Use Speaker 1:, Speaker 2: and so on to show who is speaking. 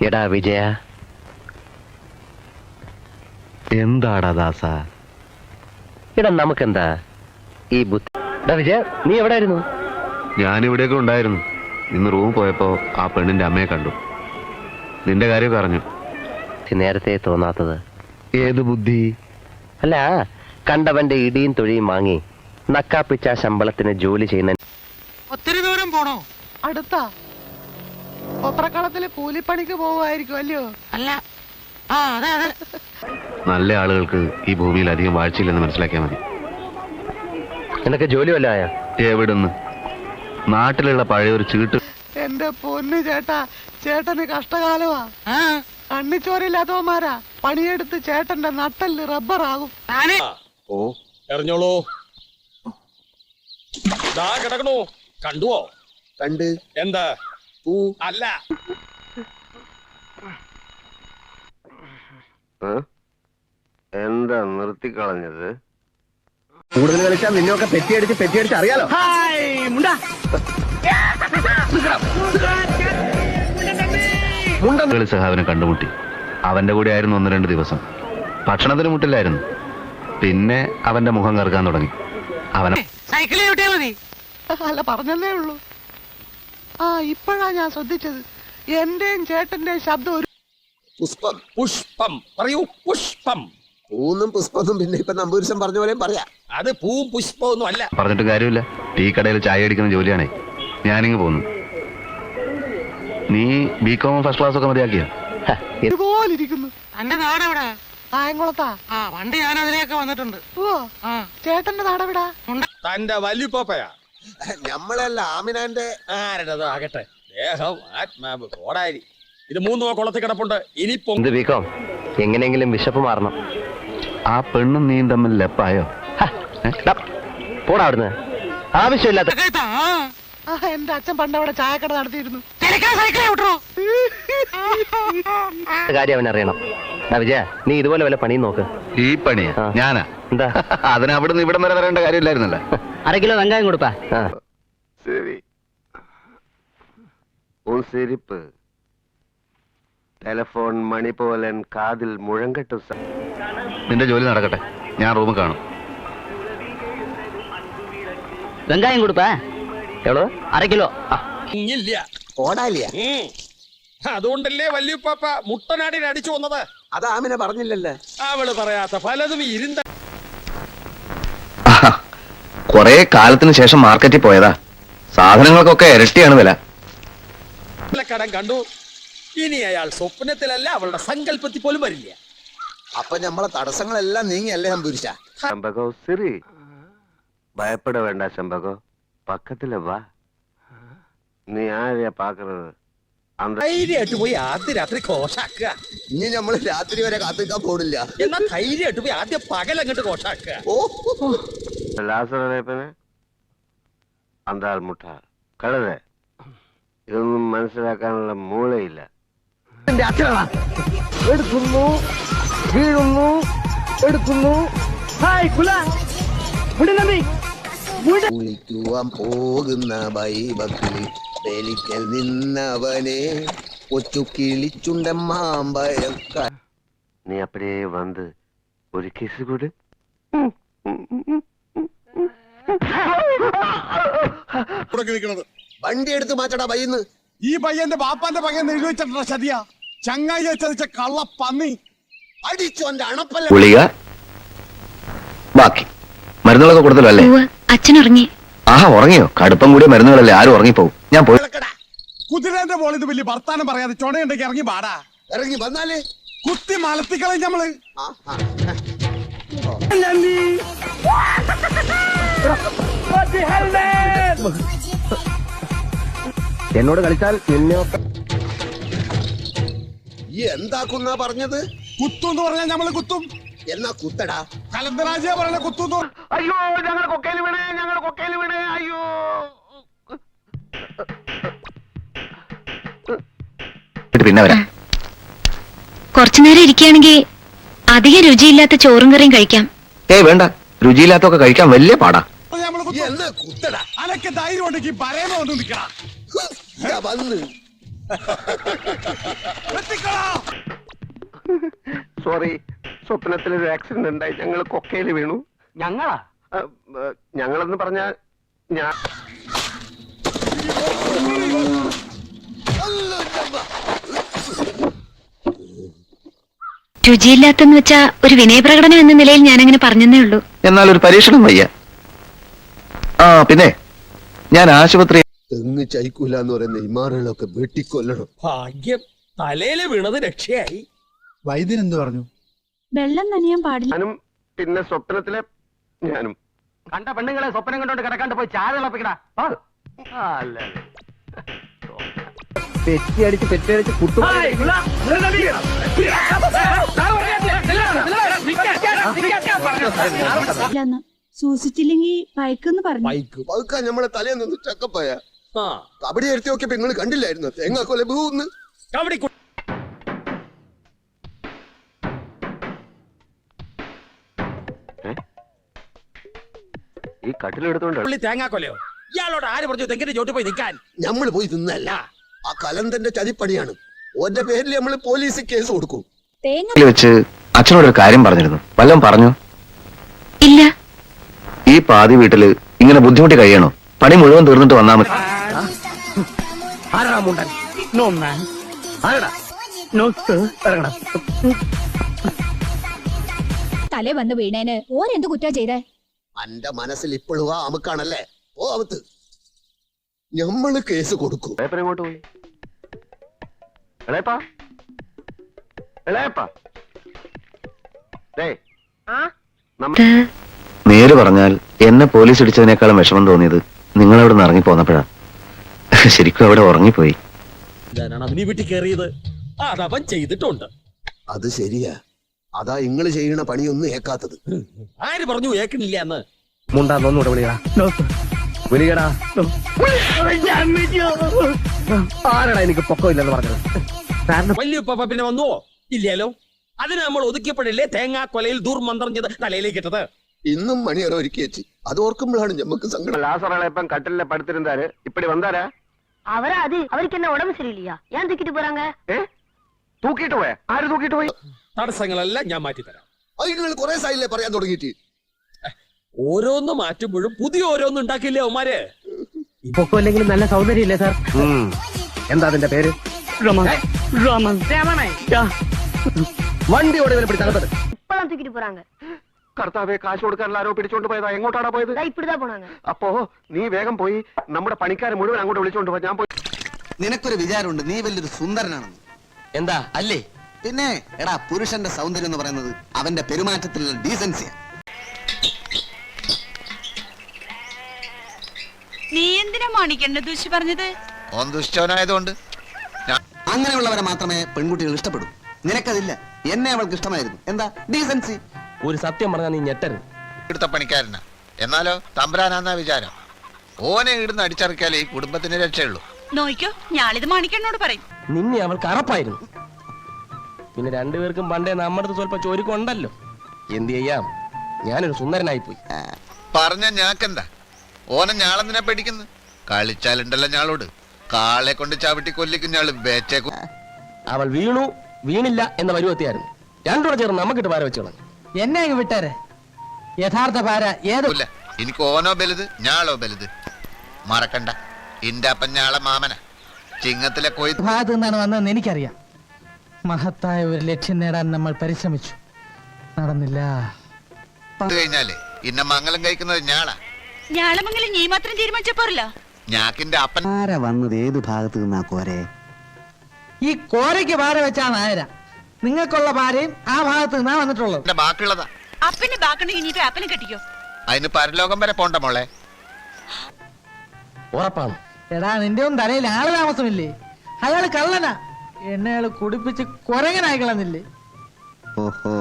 Speaker 1: എടാ വിജയ.
Speaker 2: എന്താടാ ദാസ?
Speaker 1: എടാ നമുക്കെന്താ ഈ ബുദ്ധി എടാ വിജയ നീ എവിടെയായിരുന്നു
Speaker 2: ഞാനിവിടെയൊക്കെ ഉണ്ടായിരുന്നു. ഇന്ന് റൂം പോയപ്പോ ആ പെണ്ണിന്റെ അമ്മയെ കണ്ടു. നിന്റെ കാര്യമൊക്കെ അറിഞ്ഞു.
Speaker 1: നേരത്തെ തോന്നാത്തത്.
Speaker 2: ഏത് ബുദ്ധി?
Speaker 1: അല്ല കണ്ടവന്റെ ഇടിയും തൊഴിയും വാങ്ങി നക്കാപ്പിച്ച ശമ്പളത്തിന് ജോലി ചെയ്യുന്ന
Speaker 3: ഒത്തിരി ദൂരം പോണോ?
Speaker 4: അടുത്താ. ഒത്രക്കളത്തിൽ കൂലിപ്പണിക്ക് പോവുമായിരിക്കും അല്ലയോ?
Speaker 3: അല്ല. ആ അതെ അതെ.
Speaker 2: നല്ല ആളുകൾക്ക് ഈ ഭൂമിയിൽ അധികം വാഴ്ചയില്ലെന്ന് മനസ്സിലാക്കിയാൽ മതി.
Speaker 1: നിനക്ക് ജോലി വല്ല ആയ?
Speaker 2: എവിടുന്ന്? നാട്ടിലുള്ള പഴയ ഒരു ചീട്ട്.
Speaker 4: എന്റെ പൊന്നു ചേട്ടാ ചേട്ടന് കഷ്ടകാലമാ.
Speaker 3: ആ.
Speaker 4: കണ്ണിച്ചോരില്ലാത്തവന്മാരാ പണിയെടുത്ത് ചേട്ടന്റെ നട്ടൽ റബ്ബറാകും.
Speaker 3: താനെ
Speaker 2: ഓ
Speaker 5: എറിഞ്ഞോളൂ. ദാ കിടക്കണു. കണ്ടുവോ?
Speaker 6: കണ്ട്.
Speaker 5: എന്താ? അല്ല.
Speaker 2: എന്താ നിർത്തിക്കളഞ്ഞത്
Speaker 1: കൂടുതൽ കളിച്ചാൽ നിന്നൊക്കെ പെറ്റിയടിച്ച് പെറ്റിയടിച്ച് അറിയാലോ.
Speaker 2: മുണ്ടകളി സഹാവിനെ കണ്ടുമുട്ടി. അവന്റെ കൂടെ ആയിരുന്നു ഒന്ന് രണ്ട് ദിവസം. ഭക്ഷണത്തിന് മുട്ടില്ലായിരുന്നു. പിന്നെ അവന്റെ മുഖം കറുക്കാൻ തുടങ്ങി. അവനെ
Speaker 3: സൈക്കിളിൽ
Speaker 4: അല്ല പറഞ്ഞതേ ഉള്ളൂ. ആ ഇപ്പോഴാ ഞാൻ ശ്രദ്ധിച്ചത്. എന്റെയും ചേട്ടന്റെയും ശബ്ദം ഒരു
Speaker 6: പുഷ്പം
Speaker 5: പുഷ്പം. പറയൂ പുഷ്പം.
Speaker 6: പൂന്നും പുഷ്പന്നും പിന്നെ ഇപ്പൊ നമ്പൂരിശം പറഞ്ഞ പോലെയും പറയാ.
Speaker 5: അത് പൂ പുഷ്പമൊന്നും അല്ല.
Speaker 2: പറഞ്ഞിട്ട് കാര്യമില്ല. ടീ കടയിൽ ചായ അടിക്കുന്ന ജോലിയാണേ. ഞാനിങ് പോന്നു. നീ ബി കോം ഫസ്റ്റ് ക്ലാസ് ഒക്കെ മതിയാക്കിയ?
Speaker 4: ഇതുപോലെ ഇരിക്കുന്നു
Speaker 3: തന്റെ നാട് എവിടെ
Speaker 4: കായംകുളത്താ.
Speaker 3: ആ വണ്ടി ഞാൻ അതിലേക്ക് വന്നിട്ടുണ്ട്.
Speaker 4: ഓ
Speaker 3: ആ.
Speaker 4: ചേട്ടന്റെ നാടെവിടാ?
Speaker 5: തന്റെ വല്യുപ്പയാ
Speaker 6: ഞമ്മളല്ല ആമിനാന്റെ
Speaker 5: ആരുടേതോ ആകട്ടെ. ദേഹം ആത്മാവ് കോടാരി. ഇത് മൂന്ന് കുളത്തിൽ കിടപ്പുണ്ട്. ഇനി
Speaker 1: എന്ത് വീക്കോ എങ്ങനെയെങ്കിലും വിശപ്പ് മാറണം.
Speaker 2: ആ പെണ്ണും നീ തമ്മിൽ ലെപ്പായോ?
Speaker 1: പോടാ അവിടുന്ന്. ആവശ്യമില്ലാത്ത
Speaker 4: എന്റെ അച്ഛൻ പണ്ടവിടെ ചായക്കട നടത്തിയിരുന്നു.
Speaker 1: കാര്യം അവൻ അറിയണം വിജയ നീ ഇതുപോലെ വല്ല പണിയും നോക്ക്.
Speaker 2: ഈ പണിയാ. ഞാനാ?
Speaker 1: എന്താ?
Speaker 2: അതിന് അവിടുന്ന് ഇവിടം വരെ വരേണ്ട കാര്യമില്ലായിരുന്നല്ലോ.
Speaker 1: അര കിലോ വെങ്കായം കൊടുപ്പാ ആ
Speaker 2: சரி உன் சிரிப்பு ടെലഫോൺ മണി പോലൻ കാതിൽ മുഴങ്കട്ടു നിന്റെ ജോലി നടക്കട്ടെ ഞാൻ റൂമിൽ കാണും
Speaker 1: വെങ്കായം കൊടുപ്പാ എവളോ അര കിലോ ആ
Speaker 5: ഇല്ല
Speaker 6: ഓടാലിയ
Speaker 5: ഉം. അതുകൊണ്ടല്ലേ വല്യുപ്പ മുട്ടനാടിനെ അടിച്ചു വന്നത്
Speaker 6: അത് ആമിന പറഞ്ഞില്ലല്ലേ
Speaker 5: അവള് പറയാത്ത പലതും ഇരുന്ന
Speaker 2: കൊറേ കാലത്തിന് ശേഷം മാർക്കറ്റിൽ പോയതാ. സാധനങ്ങൾക്കൊക്കെ ഇരട്ടിയാണ് വില.
Speaker 5: കടം കണ്ടു. ഇനി അയാൾ സ്വപ്നത്തിലല്ല അവളുടെ സങ്കല്പത്തിൽ പോലും വരില്ല.
Speaker 6: അപ്പൊ നമ്മളെ തടസ്സങ്ങളെല്ലാം നീങ്ങിയല്ലേ നമ്പൂരിശ
Speaker 2: ശമ്പകോ സിറി. ഭയപ്പെട വേണ്ട ശമ്പകോ പക്കത്തിൽ വാ. നീ ആരെയാ പാക്കുന്നത്?
Speaker 5: ധൈര്യമായിട്ട് പോയി ആദ്യ രാത്രി കോഷാക്കുക
Speaker 6: ഇനി നമ്മൾ രാത്രി വരെ കാത്തിക്കാൻ പോടില്ല
Speaker 5: എന്നാ ധൈര്യമായിട്ട് പോയി ആദ്യം പകൽ അങ്ങോട്ട് കോഷാക്കുക
Speaker 6: ഓ.
Speaker 2: ലാസറേപ്പന് അന്താൽ മുട്ട. കഴുത ഇതൊന്നും മനസ്സിലാക്കാനുള്ള മൂളയില്ല
Speaker 6: കുളിക്കുവാൻ പോകുന്ന ബൈബക്കിളി വേലിക്കൽ നിന്നവനെ കൊച്ചു കിളിച്ചുണ്ട മാമ്പഴം
Speaker 2: നീ അപ്പടിയേ വന്ന് ഒരു കിസ് കൂടെ.
Speaker 6: വണ്ടി എടുത്ത് മാറ്റടാ ബൈന്ന്
Speaker 7: ഈ പയ്യന്റെ ബാപ്പാന്റെ പയ്യൻ എഴുതി വെച്ചിട്ടുള്ള ചതിയ? ചങ്ങായി ചതിച്ച കള്ള പന്നി.
Speaker 6: അടിച്ചു എന്റെ അണപ്പല്ല.
Speaker 2: ഗുളിക. ബാക്കി. മരുന്നുകളൊക്കെ കൊടുത്തല്ലോ അല്ലേ?
Speaker 8: അച്ഛൻ അച്ഛനുറങ്ങി.
Speaker 2: ആഹാ ഉറങ്ങിയോ? കടുപ്പം കൂടിയ മരുന്നുകളല്ലേ? ആരും ഉറങ്ങിപ്പോവും. ഞാൻ പോയി.
Speaker 7: കുതിരന്റെ മോളിൽ ഇത് വലിയ വർത്താനം പറയാതെ ചുണയുണ്ടെങ്കിൽ ഇറങ്ങി പാടാ.
Speaker 6: ഇറങ്ങി വന്നാലേ?
Speaker 7: കുത്തി മലത്തിക്കളയും നമ്മൾ
Speaker 6: ആ, ആ.
Speaker 1: എന്നോട് കളിച്ചാൽ നിന്നെ
Speaker 6: ഈ എന്താക്കുന്നാ പറഞ്ഞത്?
Speaker 7: കുത്തും എന്ന് പറഞ്ഞാൽ നമ്മൾ കുത്തും.
Speaker 6: എന്നാ കുത്തടാ?
Speaker 7: കലന്തരാജ പറഞ്ഞ കുത്തും
Speaker 1: അയ്യോ ഞങ്ങൾ കൊക്കയിൽ വീണേ ഞങ്ങൾ കൊക്കയിൽ വീണേ അയ്യോ.
Speaker 2: പിന്നെ വരാം.
Speaker 8: കുറച്ചു നേരം ഇരിക്കുകയാണെങ്കിൽ അധികം രുചിയില്ലാത്ത ചോറും കറിയും കഴിക്കാം.
Speaker 2: ഏ വേണ്ട. രുചിയില്ലാത്തൊക്കെ കഴിക്കാൻ വലിയ പാടാ.
Speaker 7: അനക്ക് ധൈര്യം ഉണ്ടെങ്കിൽ പറയുമ്പോ
Speaker 1: സോറി സ്വപ്നത്തിൽ ഒരു ആക്സിഡന്റ് ഉണ്ടായി. ഞങ്ങൾ കൊക്കയിൽ വീണു. ഞങ്ങളാ? ഞങ്ങളെന്ന് പറഞ്ഞ ഞാൻ
Speaker 8: രുചിയില്ലാത്തെന്ന് വെച്ചാ ഒരു വിനയപ്രകടനം എന്ന നിലയിൽ ഞാൻ അങ്ങനെ പറഞ്ഞതേ ഉള്ളൂ.
Speaker 2: എന്നാൽ ഒരു പരീക്ഷണം വയ്യ. ആ പിന്നെ ഞാൻ ആശുപത്രി
Speaker 6: തെങ്ങ് ചൈക്കൂല എന്ന് പറയുന്ന ഇമാറുകളൊക്കെ വെട്ടിക്കൊല്ലണം.
Speaker 5: ഭാഗ്യം. തലയിൽ വീണത് രക്ഷയായി.
Speaker 7: വൈദ്യൻ എന്ത് പറഞ്ഞു?
Speaker 8: വെള്ളം നനയാൻ പാടില്ല.
Speaker 1: ഞാനും പിന്നെ സ്വപ്നത്തിലെ ഞാനും. കണ്ട പെണ്ണുങ്ങളെ സ്വപ്നം കണ്ടോണ്ട് കിടക്കാണ്ട് പോയി ചായ തിളപ്പിക്കടാ. അല്ല പെറ്റിയടിച്ച് പെറ്റിയടിച്ച് കുട്ടു
Speaker 8: സൂക്ഷിച്ചില്ലെങ്കിൽ പയക്കെന്ന് പറഞ്ഞു.
Speaker 5: ബൈക്ക്
Speaker 6: പതുക്കാൻ നമ്മളെ തലേന്ന് നിന്ന് ചക്കപ്പായ കബഡി എടുത്തി നോക്കിയപ്പോ നിങ്ങൾ കണ്ടില്ലായിരുന്നു. തേങ്ങാക്കൊല ബൂന്ന്
Speaker 5: കബഡി
Speaker 1: ഈ കട്ടിലെടുത്തോണ്ട്
Speaker 5: പുള്ളി തേങ്ങാക്കൊലയോ? ഇയാളോട് ആര് പറഞ്ഞു തെങ്ങിന്റെ ചോട്ട് പോയി നിൽക്കാൻ?
Speaker 6: നമ്മൾ പോയി തിന്നല്ല. ആ കലന്തന്റെ ചതിപ്പടിയാണ് ഓന്റെ പേരിൽ നമ്മൾ പോലീസ് കേസ് കൊടുക്കും.
Speaker 8: തേങ്ങ
Speaker 2: വെച്ച് അച്ഛനോടൊരു കാര്യം പറഞ്ഞിരുന്നു. വല്ലതും പറഞ്ഞു?
Speaker 8: ഇല്ല.
Speaker 2: ഈ പാതി വീട്ടിൽ ഇങ്ങനെ ബുദ്ധിമുട്ടി കഴിയണോ? പണി മുഴുവൻ തീർന്നിട്ട് വന്നാ മതി.
Speaker 8: തല വന്ന് വീണേന്. ഓരെന്ത് കുറ്റാ ചെയ്തേ?
Speaker 6: അന്റെ മനസ്സിൽ ഇപ്പോഴും ആ അമുക്കാണല്ലേ? ഓ അവത്ത് ഞമ്മൾ കേസ് കൊടുക്കും.
Speaker 1: പേപ്പർ എങ്ങോട്ട് പോയി? ഇളയപ്പാ ഇളയപ്പാ ദേ
Speaker 2: നേര് പറഞ്ഞാൽ എന്നെ പോലീസ് ഇടിച്ചതിനേക്കാളും വിഷമം തോന്നിയത് നിങ്ങൾ അവിടെ നിന്ന് ഇറങ്ങി പോന്നപ്പോഴാ ശരിക്കും അവിടെ ഉറങ്ങിപ്പോയി.
Speaker 5: ഞാനാണ് അവനീ വീട്ടിൽ കയറിയത്? അതവൻ ചെയ്തിട്ടുണ്ട്.
Speaker 6: അത് ശരിയാ. അതാ ഇങ്ങൾ ചെയ്യണ പണിയൊന്നും ഏക്കാത്തത്.
Speaker 5: ആര് പറഞ്ഞു ഏക്കണില്ല എന്ന്?
Speaker 1: മുണ്ടാന്നൊന്നുകൂടെ വിളിക്കടാ വിളികടാ ആരടാ എനിക്ക് പൊക്കമില്ലെന്ന് പറഞ്ഞത്?
Speaker 5: വലിയ ഉപ്പ പിന്നെ വന്നുവോ? ഇല്ലല്ലോ അതിന് നമ്മൾ ഒതുക്കിയപ്പോഴല്ലേ തേങ്ങാ കൊലയിൽ ദൂർമന്ത്രം ചെയ്ത് തലയിലേക്ക് ഇട്ടത്?
Speaker 6: ഇന്നും മണിയറ ഒരുക്കി വെച്ച്. അത് ഓർക്കുമ്പോഴാണ് നമുക്ക് സങ്കടം.
Speaker 1: ലാസറാളെ ഇപ്പം കട്ടിലെ പടുത്തിരുന്നാൽ ഇപ്പടി
Speaker 9: വന്നാരാ? അവരാ അത്. അവർക്ക് എന്നെ ഉടമ്പ് ശരിയില്ല. ഞാൻ തൂക്കിട്ട്
Speaker 1: പോരാങ്ക? തൂക്കിട്ട് പോയ? ആര് തൂക്കിട്ട് പോയി?
Speaker 5: തടസ്സങ്ങളെല്ലാം ഞാൻ മാറ്റി
Speaker 6: തരാം നിങ്ങൾ കുറെ സൈഡിലെ പറയാൻ തുടങ്ങിയിട്ട്?
Speaker 5: ഓരോന്ന് മാറ്റുമ്പോഴും പുതിയ ഓരോന്ന് ഉണ്ടാക്കില്ലേ അവന്മാര്
Speaker 1: പൊക്കമില്ലെങ്കിലും നല്ല സൗന്ദര്യമില്ലേ സാർ എന്താ അതിന്റെ പേര് വണ്ടി ഓടി പിടി തകർത്തത്
Speaker 9: இப்பதான் தூக்கிட்டு போறாங்க
Speaker 1: കർത്താവെ കാശ് കൊടുക്കാനുള്ള ആരോ പിടിച്ചോണ്ട് പോയതാ എങ്ങോട്ടാടാ പോയത്
Speaker 9: இதா இப்படிதான் போனாங்க
Speaker 1: അപ്പോ നീ വേഗം പോയി നമ്മുടെ പണിക്കാരെ മുഴുവൻ അങ്ങോട്ട് വിളിച്ചോണ്ട് പോ ഞാൻ പോയി
Speaker 10: നിനക്കൊരു വിചാരമുണ്ട് നീ വലിയൊരു സുന്ദരനാണെന്ന്
Speaker 1: എന്താ അല്ലേ
Speaker 10: പിന്നെ എടാ പുരുഷന്റെ സൗന്ദര്യം എന്ന് പറയുന്നത് അവന്റെ പെരുമാറ്റത്തിലുള്ള ഡീസൻസിയാ
Speaker 8: നീ എന്തിനാ മാണിക്കണ്ട ദൂഷി പറഞ്ഞത്?
Speaker 10: ഓൻ ദുഷ്ടവനായതുകൊണ്ട്. അങ്ങനെയുള്ളവരെ മാത്രമേ പെൺകുട്ടികൾ ഇഷ്ടപ്പെടൂ. നിനക്കതില്ല. എന്നെ അവൾക്ക് ഇഷ്ടമായിരുന്നു. എന്താ? ഡീസൻസി
Speaker 1: ഒരു സത്യം പറഞ്ഞാൽ നീ ഞെട്ടരുത്.
Speaker 11: ഇടുത്ത പണിക്കാരനാ. എന്നാലോ തമ്പുരാനാന്നാ വിചാരം. ഓനെ ഇടുന്ന് അടിച്ചറക്കിയാലേ ഈ കുടുംബത്തിന് രക്ഷയുള്ളൂ.
Speaker 8: നോയിക്കോ ഞാളിത് മാണിക്കണ്ണോട് പറയും.
Speaker 1: നിന്നെ അവൾക്ക് അറപ്പായിരുന്നു. പിന്നെ രണ്ടുപേർക്കും പണ്ടേ നമ്മുടെ അടുത്ത് സ്വല്പം ചോരിക്കൊണ്ടല്ലോ. എന്ത് ചെയ്യാം? ഞാനൊരു സുന്ദരനായി പോയി
Speaker 11: പറഞ്ഞ ഞാക്കെന്താ? ഓനെ ഞാളെന്തിനാ പേടിക്കുന്നത് കളിച്ചാലുണ്ടല്ലോ ഞാളോട്. കാളെ കൊണ്ട് ചവിട്ടി കൊല്ലിക്കും ഞാൾ ബേച്ചേക്കും
Speaker 1: അവൾ വീണു വീണില്ല എന്ന പരുവത്തിയായിരുന്നു രണ്ടുകൂടെ ചേർന്ന് നമുക്കിട്ട് പാര വെച്ചോളാം.
Speaker 3: എന്നെ അങ്ങ് വിട്ടാരെ. യഥാർത്ഥ പാര ഏത്
Speaker 11: ഇല്ല എനിക്ക് ഓനോ ബലുത് ഞാളോ ബലുത്. മറക്കണ്ട. ഇന്റെ അപ്പൻ ഞാളെ മാമന. ചിങ്ങത്തിലെ കൊയ്
Speaker 3: ഭാഗത്ത് നിന്നാണ് വന്നതെന്ന് എനിക്കറിയാം. മഹത്തായ ഒരു ലക്ഷ്യം നേടാൻ നമ്മൾ പരിശ്രമിച്ചു. നടന്നില്ല.
Speaker 11: കഴിഞ്ഞാലേ ഇന്ന മംഗലം കഴിക്കുന്നത് ഞാളാ.
Speaker 8: ഞാളമെങ്കിലും നീ മാത്രം തീരുമാനിച്ച പോരല്ലോ
Speaker 11: ഞാക്കിന്റെ അപ്പൻ
Speaker 10: ആരാ വന്നത്? ഏത് ഭാഗത്ത് നിന്നാ കോരെ?
Speaker 3: ഈ കോരയ്ക്ക് ഭാര വെച്ചാ നായര നിങ്ങൾക്കുള്ള ഭാര്യയും ആ ഭാഗത്ത് നിന്നാ വന്നിട്ടുള്ളത്.
Speaker 11: ബാക്കിയുള്ളതാ.
Speaker 8: അപ്പന്റെ ബാക്കുണ്ടെങ്കിൽ ഇനിയിപ്പോ അപ്പനെ കെട്ടിക്കോ.
Speaker 11: അതിന് പരലോകം വരെ പോണ്ട മോളെ.
Speaker 1: ഉറപ്പാണ്.
Speaker 3: എടാ നിന്റെ ഒന്നും തലയിൽ ആൾ താമസമില്ലേ? അയാൾ കള്ളനാ. എന്നെ അയാൾ കുടിപ്പിച്ച് കുരങ്ങനായി കളഞ്ഞില്ലേ?
Speaker 10: ഓഹോ.